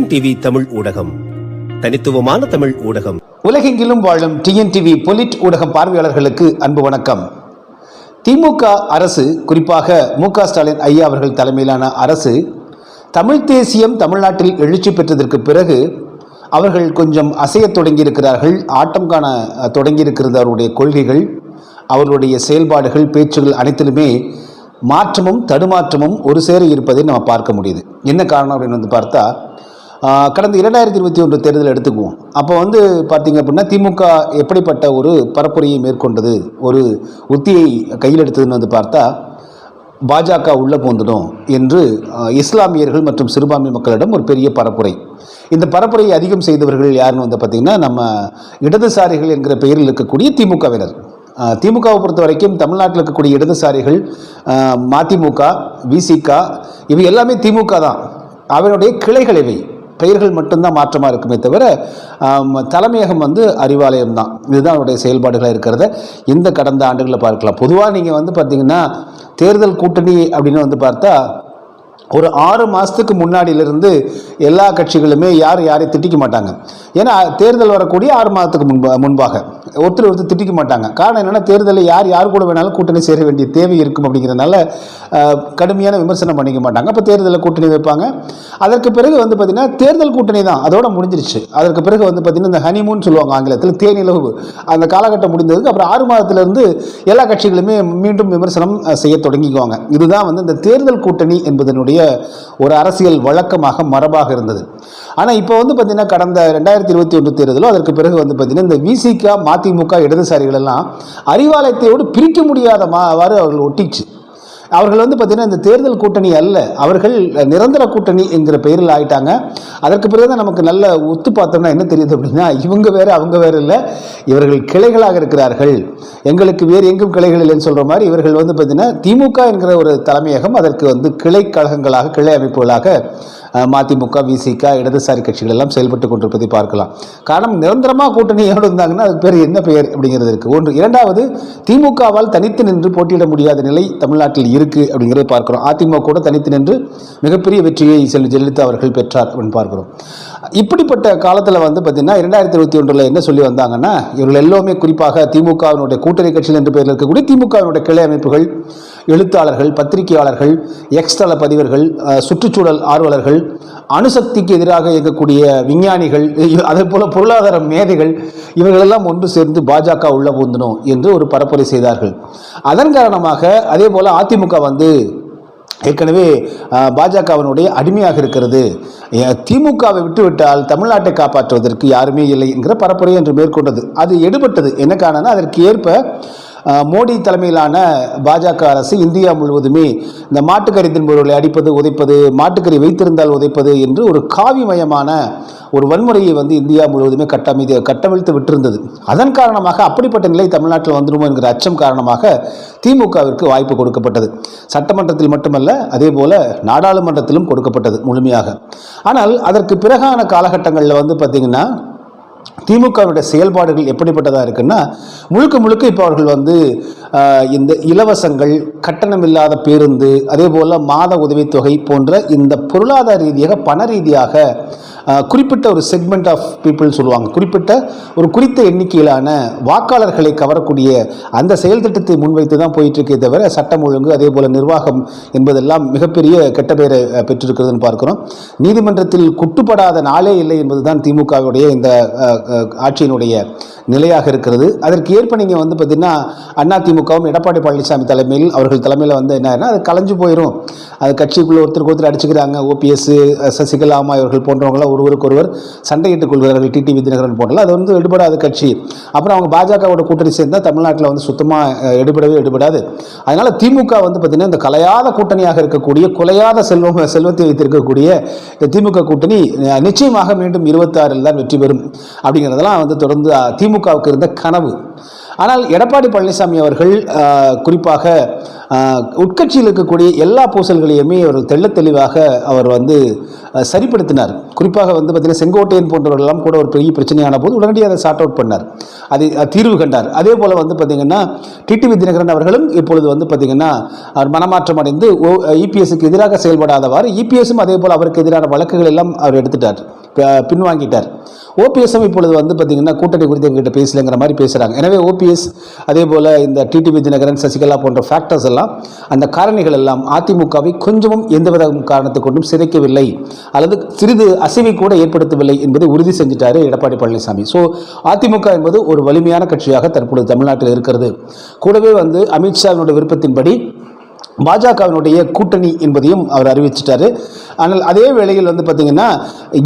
TNTV Tamil ஊடகம். தனித்துவமான தமிழ் ஊடகம். உலகெங்கிலும் வாழும் டிஎன்டிவி பொலிட் ஊடகம் பார்வையாளர்களுக்கு அன்பு வணக்கம். திமுக அரசு குறிப்பாக மு க ஸ்டாலின் ஐயா அவர்கள் தலைமையிலான அரசு தமிழ் தேசியம் தமிழ்நாட்டில் எழுச்சி பெற்றதற்கு பிறகு அவர்கள் கொஞ்சம் அசைய தொடங்கியிருக்கிறார்கள் ஆட்டம் காண தொடங்கியிருக்கிறது அவருடைய கொள்கைகள் அவர்களுடைய செயல்பாடுகள் பேச்சுகள் அனைத்திலுமே மாற்றமும் தடுமாற்றமும் ஒரு சேர இருப்பதை நம்ம பார்க்க முடியுது. என்ன காரணம் அப்படின்னு வந்து பார்த்தா கடந்த இரண்டாயிரத்தி இருபத்தி ஒன்று தேர்தல் எடுத்துக்குவோம். அப்போ வந்து பார்த்தீங்க அப்படின்னா திமுக எப்படிப்பட்ட ஒரு பரப்புரையை மேற்கொண்டது ஒரு உத்தியை கையில் எடுத்ததுன்னு வந்து பார்த்தா பாஜக உள்ளே போந்துடும் என்று இஸ்லாமியர்கள் மற்றும் சிறுபான்மை மக்களிடம் ஒரு பெரிய பரப்புரை. இந்த பரப்புரையை அதிகம் செய்தவர்கள் யாருன்னு வந்து பார்த்திங்கன்னா நம்ம இடதுசாரிகள் என்கிற பெயரில் இருக்கக்கூடிய திமுகவினர். திமுகவை பொறுத்த வரைக்கும் தமிழ்நாட்டில் இருக்கக்கூடிய இடதுசாரிகள் மதிமுக விசிக இவை எல்லாமே திமுக தான். அவனுடைய கிளைகள் இவை. பெயர்கள் மட்டும்தான் மாற்றமாக இருக்குமே தவிர தலைமையகம் வந்து அறிவாலயம் தான் இதுதான் அவருடைய செயல்பாடுகளாக இருக்கிறத இந்த கடந்த ஆண்டுகளில் பார்க்கலாம். பொதுவாக நீங்கள் வந்து பார்த்தீங்கன்னா தேர்தல் கூட்டணி அப்படின்னு வந்து பார்த்தா ஒரு ஆறு மாதத்துக்கு முன்னாடியிலிருந்து எல்லா கட்சிகளுமே யார் யாரையும் திட்டிக்க மாட்டாங்க. ஏன்னா தேர்தல் வரக்கூடிய ஆறு மாதத்துக்கு முன்பா முன்பாக. ஒருத்தர் ஒருத்தர் திட்டிக்க மாட்டாங்க. காரணம் என்னென்னா தேர்தலில் யார் யார் கூட வேணாலும் கூட்டணி சேர வேண்டிய தேவை இருக்கும் அப்படிங்கிறனால கடுமையான விமர்சனம் பண்ணிக்க மாட்டாங்க. அப்போ தேர்தலில் கூட்டணி வைப்பாங்க. அதற்கு பிறகு வந்து பார்த்திங்கன்னா தேர்தல் கூட்டணி தான். அதோட முடிஞ்சிருச்சு. அதற்கு பிறகு வந்து பார்த்திங்கன்னா இந்த ஹனிமூன் சொல்லுவாங்க ஆங்கிலத்தில் தேனிலவு. அந்த காலகட்டம் முடிந்ததுக்கு அப்புறம் ஆறு மாதத்துலேருந்து எல்லா கட்சிகளுமே மீண்டும் விமர்சனம் செய்ய தொடங்கிக்குவாங்க. இதுதான் வந்து இந்த தேர்தல் கூட்டணி என்பதனுடைய ஒரு அரசியல் வழக்கமாக மரபாக இருந்தது. ஆனால் இப்போ வந்து பார்த்திங்கன்னா கடந்த ரெண்டாயிரத்தி இருபத்தி ஒன்று தேர்தலும் அதற்கு பிறகு வந்து பார்த்திங்கன்னா இந்த விசிகா மதிமுக இடதுசாரிகள் எல்லாம் அறிவாலயத்தையோடு பிரிக்க முடியாதவாறு அவர்கள் ஒட்டிச்சு. அவர்கள் வந்து பார்த்திங்கன்னா இந்த தேர்தல் கூட்டணி அல்ல அவர்கள் நிரந்தர கூட்டணி என்கிற பெயரில் ஆயிட்டாங்க. அதற்கு பிறகு தான் நமக்கு நல்ல ஒத்து பார்த்தோம்னா என்ன தெரியுது அப்படின்னா இவங்க வேறு அவங்க வேறு இல்லை இவர்கள் கிளைகளாக இருக்கிறார்கள். எங்களுக்கு வேறு எங்கும் கிளைகள் இல்லைன்னு சொல்கிற மாதிரி இவர்கள் வந்து பார்த்திங்கன்னா திமுக என்கிற ஒரு தலைமையகம் அதற்கு வந்து கிளை கழகங்களாக கிளை அமைப்புகளாக மதிமுக விசிக இடதுசாரி கட்சிகள் எல்லாம் செயல்பட்டு கொண்டிருப்பதை பார்க்கலாம். காரணம் நிரந்தரமாக கூட்டணி எவ்வளோ இருந்தாங்கன்னா அதுக்கு பேர் என்ன பெயர் அப்படிங்கிறது இருக்குது ஒன்று இரண்டாவது திமுகவால் தனித்து நின்று போட்டியிட முடியாத நிலை தமிழ்நாட்டில் இருக்குது அப்படிங்கிறத பார்க்குறோம். அதிமுக கூட தனித்து நின்று மிகப்பெரிய வெற்றியை செல்வி ஜெயலலிதா அவர்கள் பெற்றார் அப்படின்னு பார்க்குறோம். இப்படிப்பட்ட காலத்தில் வந்து பார்த்திங்கன்னா இரண்டாயிரத்தி இருபத்தி ஒன்றில் என்ன சொல்லி வந்தாங்கன்னா இவர்கள் எல்லோருமே குறிப்பாக திமுகவினுடைய கூட்டணி கட்சிகள் என்று பெயரில் இருக்கக்கூடிய திமுகவினுடைய கிளை அமைப்புகள் எழுத்தாளர்கள் பத்திரிகையாளர்கள் எக்ஸ்தல பதிவர்கள் சுற்றுச்சூழல் ஆர்வலர்கள் அணுசக்திக்கு எதிராக இயக்கக்கூடிய விஞ்ஞானிகள் அதே போல் பொருளாதார மேதைகள் இவர்களெல்லாம் ஒன்று சேர்ந்து பாஜக உள்ள பூந்தணும் என்று ஒரு பரப்புரை செய்தார்கள். அதன் காரணமாக அதே போல் அதிமுக வந்து ஏற்கனவே பாஜகவினுடைய அடிமையாக இருக்கிறது. திமுகவை விட்டுவிட்டால் தமிழ்நாட்டை காப்பாற்றுவதற்கு யாருமே இல்லை என்கிற பரப்புரை என்று மேற்கொண்டது. அது எடுபட்டது. என்ன காரணம்னா அதற்கு ஏற்ப மோடி தலைமையிலான பாஜக அரசு இந்தியா முழுவதுமே இந்த மாட்டுக்கறி தின்பவர்களை அடிப்பது உதைப்பது மாட்டுக்கறி வைத்திருந்தால் உதைப்பது என்று ஒரு காவிமயமான ஒரு வன்முறையை வந்து இந்தியா முழுவதுமே கட்டமைத்து கட்டவிழ்த்து விட்டிருந்தது. அதன் காரணமாக அப்படிப்பட்ட நிலை தமிழ்நாட்டில் வந்துடுமோ என்கிற அச்சம் காரணமாக திமுகவிற்கு வாய்ப்பு கொடுக்கப்பட்டது. சட்டமன்றத்தில் மட்டுமல்ல அதே போல நாடாளுமன்றத்திலும் கொடுக்கப்பட்டது முழுமையாக. ஆனால் அதற்கு பிறகான காலகட்டங்களில் வந்து பார்த்திங்கன்னா திமுகவுடைய செயல்பாடுகள் எப்படிப்பட்டதாக இருக்குன்னா முழுக்க முழுக்க இப்போ அவர்கள் வந்து இந்த இலவசங்கள் கட்டணமில்லாத பேருந்து அதே போல் மாத உதவித்தொகை போன்ற இந்த பொருளாதார ரீதியாக பண ரீதியாக குறிப்பிட்ட ஒரு செக்மெண்ட் ஆஃப் பீப்புள் சொல்லுவாங்க. குறிப்பிட்ட ஒரு குறித்த எண்ணிக்கையிலான வாக்காளர்களை கவரக்கூடிய அந்த செயல் திட்டத்தை முன்வைத்து தான் போயிட்டு இருக்கே தவிர சட்டம் ஒழுங்கு அதே போல் நிர்வாகம் என்பதெல்லாம் மிகப்பெரிய கெட்ட பெயரை பெற்றிருக்கிறதுன்னு பார்க்கிறோம். நீதிமன்றத்தில் குட்டுப்படாத நாளே இல்லை என்பதுதான் திமுகவுடைய இந்த ஆட்சியினுடைய நிலையாக இருக்கிறது. அதற்கு ஏற்ப நீங்கள் வந்து பார்த்தீங்கன்னா அண்ணா திமுகவும் எடப்பாடி பழனிசாமி தலைமையில் அவர்கள் தலைமையில் வந்து என்ன அது கலைஞ்சு போயிடும் அது கட்சிக்குள்ளே ஒருத்தருக்கு ஒருத்தர் அடிச்சுக்கிறாங்க. ஓபிஎஸ் சசிகலா அம்மா இவர்கள் போன்றவங்களாம் ஒருவருக்கொருவர் சண்டையிட்டுக் கொள்கிறார்கள். டிடிவி தினகரன் போன்றல அது வந்து எடுபடாத கட்சி. அப்புறம் அவங்க பாஜகவோட கூட்டணி சேர்ந்தால் தமிழ்நாட்டில் வந்து சுத்தமாக எடுபடவே எடுபடாது. அதனால் திமுக வந்து பார்த்திங்கன்னா இந்த கலையாத கூட்டணியாக இருக்கக்கூடிய குலையாத செல்வம் செல்வத்தை வைத்திருக்கக்கூடிய இந்த திமுக கூட்டணி அஹ், நிச்சயமாக மீண்டும் இருபத்தாறில் தான் வெற்றி பெறும் அப்படிங்கிறதெல்லாம் வந்து தொடர்ந்து திமுகவுக்கு இருந்த கனவு. ஆனால் எடப்பாடி பழனிசாமி அவர்கள் குறிப்பாக உட்கட்சியில் இருக்கக்கூடிய எல்லா பூசல்களையுமே அவர் தெள்ளத் தெளிவாக அவர் வந்து சரிப்படுத்தினார். குறிப்பாக வந்து பார்த்திங்கன்னா செங்கோட்டையன் போன்றவர்களெல்லாம் கூட ஒரு பெரிய பிரச்சனையான போது உடனடியாக அதை சார்ட் அவுட் பண்ணார். அதை தீர்வு கண்டார். அதே போல் வந்து பார்த்தீங்கன்னா டிடிவி தினகரன் அவர்களும் இப்பொழுது வந்து பார்த்தீங்கன்னா அவர் மனமாற்றம் அடைந்து இபிஎஸ்க்கு எதிராக செயல்படாதவாறு இபிஎஸும் அதே போல் அவருக்கு எதிரான வழக்குகள் எல்லாம் அவர் எடுத்துட்டார். பின்வாங்கிட்டார். ஓபிஎஸ்ஸும் இப்பொழுது வந்து பார்த்தீங்கன்னா கூட்டணி குறித்து எங்கிட்ட பேசலைங்கிற மாதிரி பேசுகிறாங்க எனவே ஓபிஎஸ் அதே போல் இந்த டிடிவி தினகரன் சசிகலா போன்ற ஃபேக்டர்ஸ் எல்லாம் அந்த காரணிகள் எல்லாம் அதிமுகவை கொஞ்சமும் எந்தவித காரணத்தை கொண்டும் சிதைக்கவில்லை. அல்லது சிறிது அசைவை கூட ஏற்படுத்தவில்லை என்பதை உறுதி செஞ்சிட்டாரு எடப்பாடி பழனிசாமி. ஸோ அதிமுக என்பது ஒரு வலிமையான கட்சியாக தற்பொழுது தமிழ்நாட்டில் இருக்கிறது. கூடவே வந்து அமித்ஷாவினுடைய விருப்பத்தின்படி பாஜகவினுடைய கூட்டணி என்பதையும் அவர் அறிவிச்சிட்டாரு. ஆனால் அதே வேளையில் வந்து பார்த்தீங்கன்னா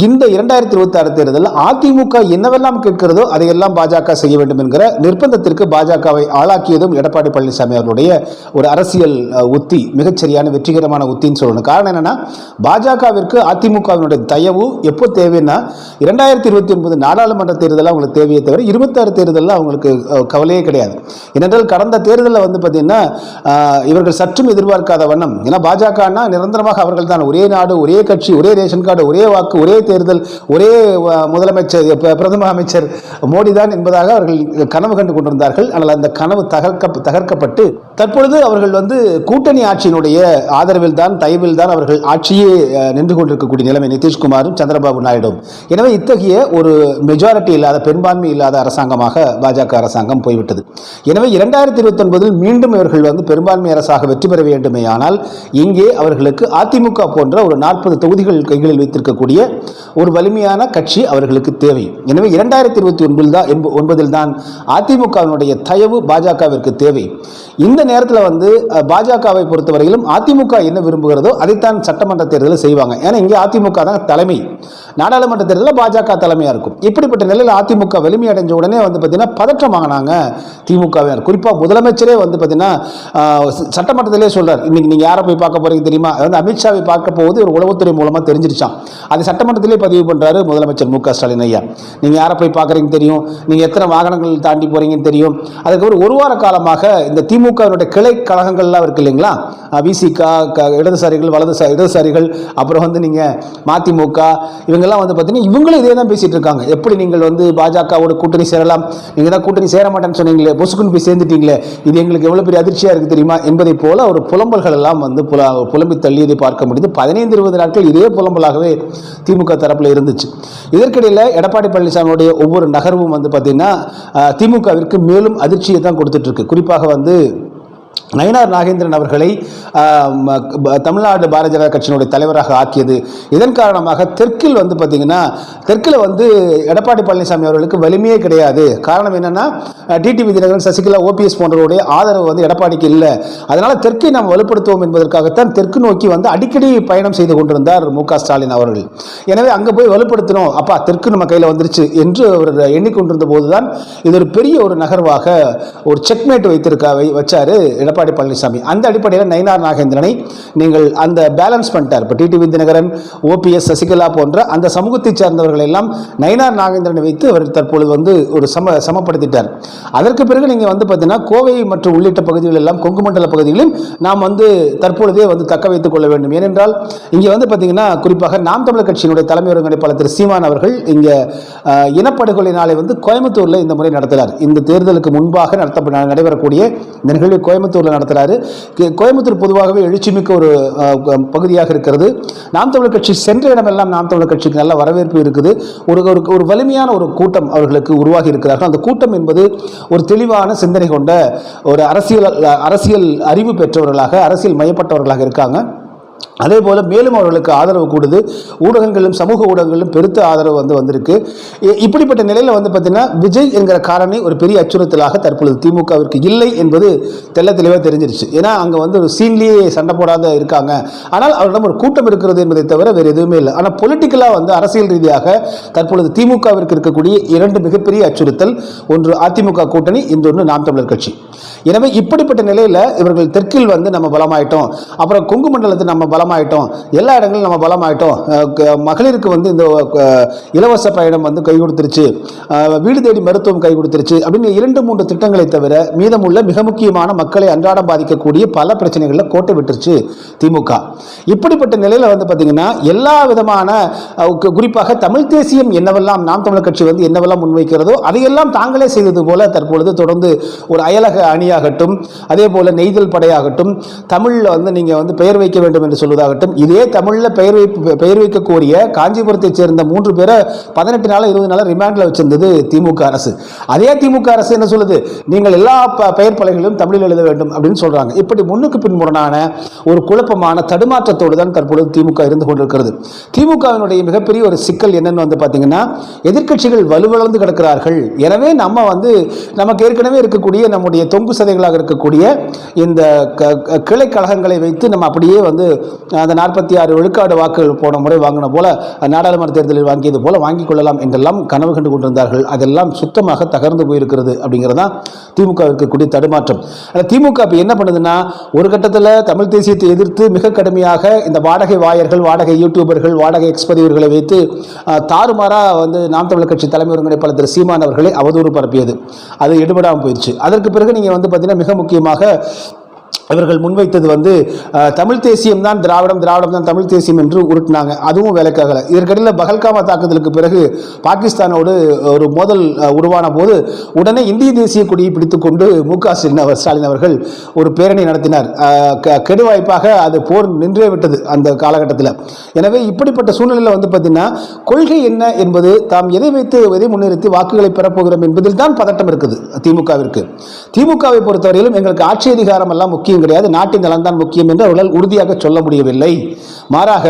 இந்த இரண்டாயிரத்தி இருபத்தி ஆறு தேர்தலில் அதிமுக என்னவெல்லாம் கேட்கிறதோ அதையெல்லாம் பாஜக செய்ய வேண்டும் என்கிற நிர்பந்தத்திற்கு பாஜகவை ஆளாக்கியதும் எடப்பாடி பழனிசாமி அவர்களுடைய ஒரு அரசியல் உத்தி மிகச்சரியான வெற்றிகரமான உத்தின்னு சொல்லணும். காரணம் என்னன்னா பாஜகவிற்கு அதிமுகவினுடைய தயவு எப்போ தேவைன்னா இரண்டாயிரத்தி இருபத்தி ஒன்பது நாடாளுமன்ற தேர்தலில் அவங்களுக்கு தேவையை தவிர இருபத்தாறு தேர்தலில் அவங்களுக்கு கவலையே கிடையாது. ஏனென்றால் கடந்த தேர்தலில் வந்து பார்த்தீங்கன்னா இவர்கள் சற்றும் எதிர்பார்க்காத வண்ணம். ஏன்னா பாஜகன்னா நிரந்தரமாக அவர்கள் தான் ஒரே நாடு ஒரே கட்சி ஒரே ரேஷன் கார்டு ஒரே வாக்கு ஒரே தேர்தல் ஒரே முதலமைச்சர் பிரதம அமைச்சர் மோடி தான் என்பதாக அவர்கள் கனவு கண்டு கொண்டிருந்தார்கள். ஆனால் அந்த கனவு தகர்க்க தகர்க்கப்பட்டு தற்பொழுது அவர்கள் வந்து கூட்டணி ஆட்சியினுடைய ஆதரவில் தான் தயவில் தான் அவர்கள் ஆட்சியே நின்று கொண்டிருக்கக்கூடிய நிலைமை நிதிஷ்குமாரும் சந்திரபாபு நாயுடும். எனவே இத்தகைய ஒரு மெஜாரிட்டி இல்லாத பெரும்பான்மை இல்லாத அரசாங்கமாக பாஜக அரசாங்கம் போய்விட்டது. எனவே இரண்டாயிரத்தி இருபத்தி ஒன்பதில் மீண்டும் இவர்கள் வந்து பெரும்பான்மை அரசாக வெற்றி பெற வேண்டுமேயானால் இங்கே அவர்களுக்கு அதிமுக போன்ற ஒரு நாற்பது தொகுதிகள் கைகளில் வைத்திருக்கக்கூடிய ஒரு வலிமையான கட்சி அவர்களுக்கு தேவை. எனவே இரண்டாயிரத்தி இருபத்தி ஒன்பதில் தான் ஒன்பதில் தான் அதிமுகவினுடைய தயவு பாஜகவிற்கு தேவை. இந்த நேரத்தில் வந்து பாஜகவை பொறுத்தவரையிலும் அதிமுக என்ன விரும்புகிறதோ அதைத்தான் சட்டமன்ற தேர்தலில் செய்வாங்க. ஏன்னா இங்கே அதிமுக தான் தலைமை. நாடாளுமன்ற தேர்தலில் பாஜக தலைமையாக இருக்கும். இப்படிப்பட்ட நிலையில் அதிமுக வலிமை அடைஞ்ச உடனே வந்து பார்த்தீங்கன்னா பதற்றமாகினாங்க திமுகவினர். குறிப்பாக முதலமைச்சரே வந்து பார்த்தீங்கன்னா சட்டமன்றத்திலே சொல்றார். இன்னைக்கு நீங்கள் யாரை போய் பார்க்க போறீங்க தெரியுமா? அதாவது வந்து அமித்ஷாவை பார்க்க போவது ஒரு உளவுத்துறை மூலமாக தெரிஞ்சிருச்சான் அது சட்டமன்றத்திலே பதிவு பண்ணுறாரு முதலமைச்சர் மு க ஸ்டாலின் ஐயா. நீங்கள் யாரை போய் பார்க்குறீங்க தெரியும்? நீங்கள் எத்தனை வாகனங்கள் தாண்டி போறீங்கன்னு தெரியும்? அதுக்கப்புறம் ஒரு வார காலமாக இந்த திமுகவினுடைய கிளை கழகங்கள்லாம் இருக்கு இல்லைங்களா? விசிகா க இடதுசாரிகள் வலதுசா இடதுசாரிகள் அப்புறம் வந்து நீங்கள் மதிமுக இவங்கெல்லாம் வந்து பார்த்தீங்கன்னா இவங்களும் இதே தான் பேசிகிட்டு இருக்காங்க. எப்படி நீங்கள் வந்து பாஜகவோட கூட்டணி சேரலாம்? நீங்கள் தான் கூட்டணி சேர மாட்டேன்னு சொன்னீங்களே பொசுக்குன்னு போய் சேர்ந்துட்டீங்களே இது எங்களுக்கு எவ்வளோ பெரிய அதிர்ச்சியாக இருக்குது தெரியுமா? என்பதை போல ஒரு புலம்பல்கள் எல்லாம் வந்து புல புலம்பி தள்ளியதை பார்க்க முடியுது. பதினைந்து இருபது நாட்கள் இதே புலம்பலாகவே திமுக தரப்பில் இருந்துச்சு. இதற்கிடையில் எடப்பாடி பழனிசாமியுடைய ஒவ்வொரு நகர்வும் வந்து பார்த்திங்கன்னா திமுகவிற்கு மேலும் அதிர்ச்சியை தான் கொடுத்துட்டு இருக்கு. குறிப்பாக வந்து நயினார் நாகேந்திரன் அவர்களை தமிழ்நாடு பாரதிய ஜனதா கட்சியினுடைய தலைவராக ஆக்கியது. இதன் காரணமாக தெற்கில் வந்து பார்த்தீங்கன்னா தெற்கில் வந்து எடப்பாடி பழனிசாமி அவர்களுக்கு வலிமையே கிடையாது. காரணம் என்னென்னா டிடிவி தினகரன் சசிகலா ஓபிஎஸ் போன்றவருடைய ஆதரவு வந்து எடப்பாடிக்கு இல்லை. அதனால் தெற்கை நாம் வலுப்படுத்துவோம் என்பதற்காகத்தான் தெற்கு நோக்கி வந்து அடிக்கடி பயணம் செய்து கொண்டிருந்தார் மு க ஸ்டாலின் அவர்கள். எனவே அங்கே போய் வலுப்படுத்தணும். அப்பா தெற்கு நம்ம கையில் வந்துருச்சு என்று அவர் எண்ணிக்கொண்டிருந்த போதுதான் இது ஒரு பெரிய ஒரு நகர்வாக ஒரு செக்மேட் வைத்திருக்க வை- எடப்பாடி எடப்பாடி பழனிசாமி. அந்த அடிப்படையில் நயினார் நாகேந்திரனை நீங்கள் அந்த பேலன்ஸ் பண்ணிட்டார். இப்போ டிடிவி தினகரன் ஓபிஎஸ் சசிகலா போன்ற அந்த சமூகத்தைச் சேர்ந்தவர்கள் எல்லாம் நயினார் நாகேந்திரனை வைத்து அவர் தற்பொழுது வந்து ஒரு சம சமப்படுத்திட்டார். அதற்கு பிறகு நீங்கள் வந்து பார்த்தீங்கன்னா கோவை மற்றும் உள்ளிட்ட பகுதிகள் எல்லாம் கொங்கு மண்டல பகுதிகளிலும் நாம் வந்து தற்பொழுதே வந்து தக்க வைத்துக் கொள்ள வேண்டும். ஏனென்றால் இங்கே வந்து பார்த்தீங்கன்னா குறிப்பாக நாம் தமிழர் கட்சியினுடைய தலைமை ஒருங்கிணைப்பாளர் திரு சீமான் அவர்கள் இங்கே இனப்படுகொலை நாளை வந்து கோயம்புத்தூரில் இந்த முறை நடத்தினார் இந்த தேர்தலுக்கு முன்பாக நடத்த நடைபெறக்கூடிய இந்த நிகழ்வு கோயம்புத்தூர் கோயம்புத்தூரில் நடத்துகிறாரு கோயம்புத்தூர் பொதுவாகவே எழுச்சிமிக்க ஒரு பகுதியாக இருக்கிறது. நாம் தமிழர் கட்சி சென்ற இடமெல்லாம் நாம் தமிழர் கட்சிக்கு நல்ல வரவேற்பு இருக்குது. ஒரு ஒரு ஒரு வலிமையான ஒரு கூட்டம் அவர்களுக்கு உருவாகி இருக்கிறார்கள். அந்த கூட்டம் என்பது ஒரு தெளிவான சிந்தனை கொண்ட ஒரு அரசியல் அரசியல் அறிவு பெற்றவர்களாக அரசியல் மையப்பட்டவர்களாக இருக்காங்க. அதே போல் மேலும் அவர்களுக்கு ஆதரவு கூடுது. ஊடகங்களும் சமூக ஊடகங்களும் பெருத்த ஆதரவு வந்து வந்திருக்கு. இப்படிப்பட்ட நிலையில் வந்து பார்த்தீங்கன்னா விஜய் என்கிற காரணி ஒரு பெரிய அச்சுறுத்தலாக தற்பொழுது திமுகவிற்கு இல்லை என்பது தெல்ல தெளிவாக தெரிஞ்சிருச்சு. ஏன்னா அங்கே வந்து ஒரு சீன்லேயே சண்டை போடாத இருக்காங்க. ஆனால் அவரிடம் ஒரு கூட்டம் இருக்கிறது என்பதை தவிர வேறு எதுவுமே இல்லை. ஆனால் பொலிட்டிக்கலாக வந்து அரசியல் ரீதியாக தற்பொழுது திமுகவிற்கு இருக்கக்கூடிய இரண்டு மிகப்பெரிய அச்சுறுத்தல். ஒன்று அதிமுக கூட்டணி இன்னொன்று நாம் தமிழர் கட்சி. எனவே இப்படிப்பட்ட நிலையில் இவர்கள் தெற்கில் வந்து நம்ம பலமாயிட்டோம். அப்புறம் கொங்கு மண்டலத்தில் நம்ம பலமாயிட்டோம். எல்லா இடங்களிலும் நம்ம பலமாயிட்டோம். மகளிருக்கு வந்து இந்த இலவச பயணம் வந்து கை கொடுத்துருச்சு. வீடு தேடி மருத்துவம் கை கொடுத்துருச்சு. அப்படின்னு இரண்டு மூன்று திட்டங்களை தவிர மீதமுள்ள மிக முக்கியமான மக்களை அன்றாடம் பாதிக்கக்கூடிய பல பிரச்சனைகளில் கோட்டை விட்டுருச்சு திமுக. இப்படிப்பட்ட நிலையில் வந்து பார்த்தீங்கன்னா எல்லா விதமான குறிப்பாக தமிழ் தேசியம் என்னவெல்லாம் நாம் தமிழர் கட்சி வந்து என்னவெல்லாம் முன்வைக்கிறதோ அதையெல்லாம் தாங்களே செய்தது போல தற்பொழுது தொடர்ந்து ஒரு அயலக படையாகட்டும் அதே போல் நெய்தல் படையாகட்டும் தமிழில் வந்து நீங்கள் வந்து பெயர் வைக்க வேண்டும் என்று சொல்வதாகட்டும் இதே தமிழில் பெயர் வைப்பு பெயர் வைக்க கோரிய காஞ்சிபுரத்தைச் சேர்ந்த மூன்று பேரை பதினெட்டு நாள் இருபது நாள் ரிமாண்டில் வச்சிருந்தது திமுக அரசு. அதே திமுக அரசு என்ன சொல்லுது? நீங்கள் எல்லா பெயர் பலகைகளும் தமிழில் எழுத வேண்டும் அப்படின்னு சொல்கிறாங்க இப்படி முன்னுக்கு பின்முரணான ஒரு குழப்பமான தடுமாற்றத்தோடு தான் தற்பொழுது திமுக இருந்து கொண்டிருக்கிறது. திமுகவினுடைய மிகப்பெரிய ஒரு சிக்கல் என்னன்னு வந்து பார்த்தீங்கன்னா எதிர்க்கட்சிகள் வலுவிழந்து கிடக்கிறார்கள். எனவே நம்ம வந்து நமக்கு ஏற்கனவே இருக்கக்கூடிய நம்முடைய தொங்கு வசதிகளாக இருக்கக்கூடிய இந்த கிளை கழகங்களை வைத்து நம்ம அப்படியே வந்து அந்த நாற்பத்தி ஆறு விழுக்காடு வாக்குகள் போன முறை வாங்கின போல நாடாளுமன்ற தேர்தலில் வாங்கியது போல வாங்கிக் கொள்ளலாம் என்றெல்லாம் கனவு கண்டு கொண்டிருந்தார்கள். அதெல்லாம் சுத்தமாக தகர்ந்து போயிருக்கிறது அப்படிங்கிறது தான் திமுக இருக்கக்கூடிய தடுமாற்றம். ஆனால் திமுக இப்போ என்ன பண்ணுதுன்னா ஒரு கட்டத்தில் தமிழ் தேசியத்தை எதிர்த்து மிக கடுமையாக இந்த வாடகை வாயர்கள் வாடகை யூடியூபர்கள் வாடகை எக்ஸ்பதிவர்களை வைத்து தாறுமாறாக வந்து நாம் தமிழர் கட்சி தலைமை ஒருங்கிணைப்பாளர் திரு சீமான் அவர்களை அவதூறு பரப்பியது. அது எடுபடாமல் போயிடுச்சு அதற்கு பிறகு நீங்கள் வந்து பார்த்தீங்கன்னா மிக முக்கியமாக இவர்கள் முன்வைத்தது வந்து தமிழ் தேசியம் தான் திராவிடம் திராவிடம் தான் தமிழ் தேசியம் என்று உருட்டினாங்க. அதுவும் வேலைக்காகல இதற்கிடையில் பகல்காமா தாக்குதலுக்கு பிறகு பாகிஸ்தானோடு ஒரு மோதல் உருவான போது உடனே இந்திய தேசிய கொடியை பிடித்துக்கொண்டு மு க ஸ்டாலின் அவர்கள் ஒரு பேரணி நடத்தினார். க- கெடுவாய்ப்பாக அது போர் நின்றே விட்டது அந்த காலகட்டத்தில். எனவே இப்படிப்பட்ட சூழ்நிலையில் வந்து பார்த்தீங்கன்னா கொள்கை என்ன என்பது தாம் எதை வைத்து எதை முன்னிறுத்தி வாக்குகளை பெறப்போகிறோம் என்பதில் தான் பதட்டம் இருக்குது திமுகவிற்கு திமுகவை பொறுத்தவரையிலும் எங்களுக்கு ஆட்சி அதிகாரம் எல்லாம் முக்கியம் கிடையாது நாட்டின் நலன் தான் முக்கியம் என்று அவர்களால் உறுதியாக சொல்ல முடியவில்லை. மாறாக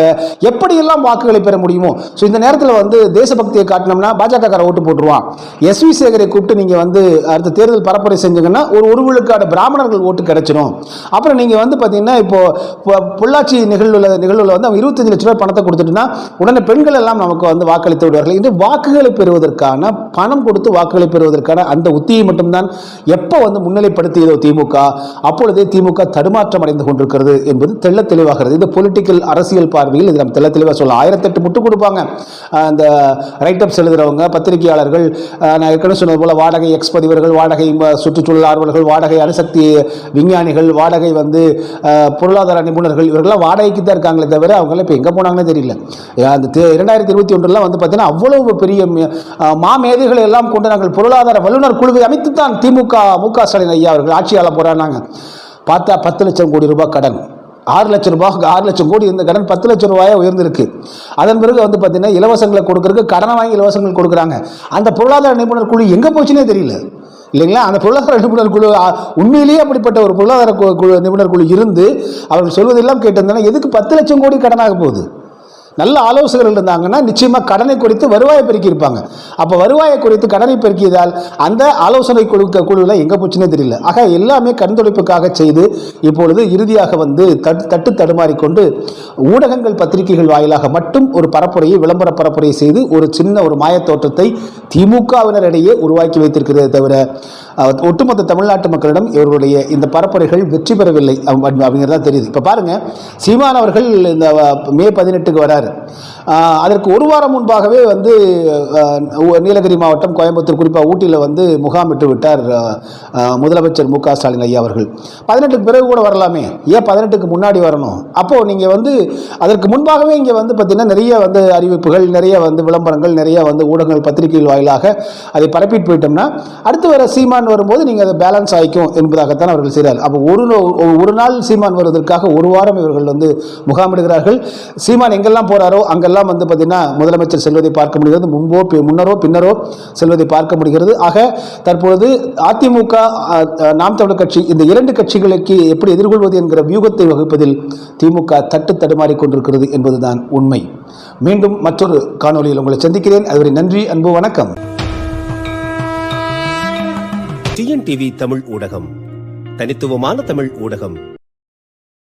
எப்படியெல்லாம் வாக்குகளை பெற முடியுமோ ஸோ இந்த நேரத்தில் வந்து தேசபக்தியை காட்டினோம்னா பாஜக ஓட்டு போட்டுருவான். எஸ் வி சேகரை கூப்பிட்டு நீங்கள் வந்து அடுத்த தேர்தல் பரப்புரை செஞ்சீங்கன்னா ஒரு ஒரு விழுக்காடு பிராமணர்கள் ஓட்டு கிடைச்சிரும். அப்புறம் நீங்கள் வந்து பார்த்தீங்கன்னா இப்போ பொள்ளாச்சி நிகழ்வுல நிகழ்வில் வந்து அவங்க இருபத்தஞ்சு லட்ச ரூபாய் பணத்தை கொடுத்துட்டுனா உடனே பெண்கள் எல்லாம் நமக்கு வந்து வாக்களித்து விடுவார்கள். என்று வாக்குகளை பெறுவதற்கான பணம் கொடுத்து வாக்குகளை பெறுவதற்கான அந்த உத்தியை மட்டும்தான் எப்போ வந்து முன்னிலைப்படுத்தியதோ திமுக அப்பொழுதே திமுக தடுமாற்றம் அடைந்து கொண்டிருக்கிறது என்பது தெள்ள தெளிவாகிறது. இது பொலிட்டிக்கல் அரசியல் பார்வையில் இது நம்ம தெள்ள தெளிவாக சொல்லலாம். ஆயிரத்தெட்டு முட்டு கொடுப்பாங்க. அந்த ரைட்டப்ஸ் எழுதுறவங்க பத்திரிகையாளர்கள் நான் ஏற்கனவே சொன்னது போல் வாடகை எக்ஸ்பதிவர்கள் வாடகை சுற்றுச்சூழல் ஆர்வலர்கள் வாடகை அணுசக்தி விஞ்ஞானிகள் வாடகை வந்து பொருளாதார நிபுணர்கள் இவர்கள்லாம் வாடகைக்கு தான் இருக்காங்களே தவிர அவங்களாம் இப்போ எங்கே போனாங்கன்னே தெரியல. அந்த இரண்டாயிரத்தி இருபத்தி ஒன்றுலாம் வந்து பார்த்தீங்கன்னா அவ்வளவு பெரிய மாமேதைகளை எல்லாம் கொண்டு நாங்கள் பொருளாதார வல்லுநர் குழுவை அமைத்து தான் திமுக மு க ஸ்டாலின் ஐயா அவர்கள் ஆட்சியாளர் போறாங்க பார்த்தா பத்து லட்சம் கோடி ரூபாய் கடன். ஆறு லட்சம் ரூபாய் ஆறு லட்சம் கோடி இந்த கடன் பத்து லட்சம் ரூபாயாக உயர்ந்திருக்கு. அதன் பிறகு வந்து பார்த்தீங்கன்னா இலவசங்களை கொடுக்கறதுக்கு கடனை வாங்கி இலவசங்கள் கொடுக்குறாங்க. அந்த பொருளாதார நிபுணர் குழு எங்கே போச்சுன்னே தெரியல. இல்லைங்களா? அந்த பொருளாதார நிபுணர் குழு உண்மையிலேயே அப்படிப்பட்ட ஒரு பொருளாதார குழு நிபுணர் குழு இருந்து அவர்கள் சொல்வதெல்லாம் கேட்டிருந்தேன்னா எதுக்கு பத்து லட்சம் கோடி கடனாக போகுது? நல்ல ஆலோசகர்கள் இருந்தாங்கன்னா நிச்சயமாக கடனை குறித்து வருவாயை பெருக்கியிருப்பாங்க அப்போ வருவாயை குறித்து கடனை பெருக்கியதால் அந்த ஆலோசனை குழுக்க குழுவில் எங்கே போச்சுன்னே தெரியல ஆக எல்லாமே கண்துடைப்புக்காக செய்து இப்பொழுது இறுதியாக வந்து தட்டு தட்டு தடுமாறிக்கொண்டு ஊடகங்கள் பத்திரிகைகள் வாயிலாக மட்டும் ஒரு பரப்புரையை விளம்பர பரப்புரையை செய்து ஒரு சின்ன ஒரு மாயத்தோற்றத்தை திமுகவினரிடையே உருவாக்கி வைத்திருக்கிறதே தவிர ஒட்டுமொத்த தமிழ்நாட்டு மக்களிடம் இவர்களுடைய இந்த பரப்புரைகள் வெற்றி பெறவில்லை அப்ப- அப்படிங்கிறது தான் தெரியுது இப்போ பாருங்கள் சீமான் அவர்கள் இந்த மே பதினெட்டுக்கு வராரு ஆஹ், அதற்கு ஒரு வாரம் முன்பாகவே வந்து நீலகிரி மாவட்டம் கோயம்புத்தூர் குறிப்பாக ஊட்டியில் வந்து முகாமிட்டு விட்டார் முதலமைச்சர் மு க ஸ்டாலின் ஐயா அவர்கள். பதினெட்டுக்கு பிறகு கூட வரலாமே. ஏன் பதினெட்டுக்கு முன்னாடி வரணும்? அப்போது நீங்கள் வந்து அதற்கு முன்பாகவே இங்கே வந்து பார்த்தீங்கன்னா நிறைய வந்து அறிவிப்புகள் நிறைய வந்து விளம்பரங்கள் நிறைய வந்து ஊடகங்கள் பத்திரிகைகள் வாயிலாக அதை பரப்பிட்டு போயிட்டோம்னா அடுத்து வர சீமான் வரும்போது நீங்கள் அதை பேலன்ஸ் ஆகிக்கும் என்பதாகத்தான் அவர்கள் செய்கிறார் அப்போ ஒரு ஒரு நாள் சீமான் வருவதற்காக ஒரு வாரம் இவர்கள் வந்து முகாமிடுகிறார்கள். சீமான் எங்கெல்லாம் போறாரோ அங்கெல்லாம் வந்து பார்த்தீங்கன்னா முதலமைச்சர் செல்வதை பார்க்க முடிகிறது. முன்போ முன்னரோ பின்னரோ செல்வதை பார்க்க முடிகிறது. ஆக தற்பொழுது அதிமுக நாம் தமிழர் கட்சி இந்த இரண்டு கட்சிகளுக்கு எப்படி எதிர்கொள்வது என்கிற வியூகத்தை வகுப்பதில் திமுக தட்டு தடுமாறி கொண்டிருக்கிறது என்பதுதான் உண்மை. மீண்டும் மற்றொரு காணொலியில் உங்களை சந்திக்கிறேன். அதுவரை நன்றி அன்பு வணக்கம். டிஎன்டிவி தமிழ் ஊடகம். தனித்துவமான தமிழ் ஊடகம்.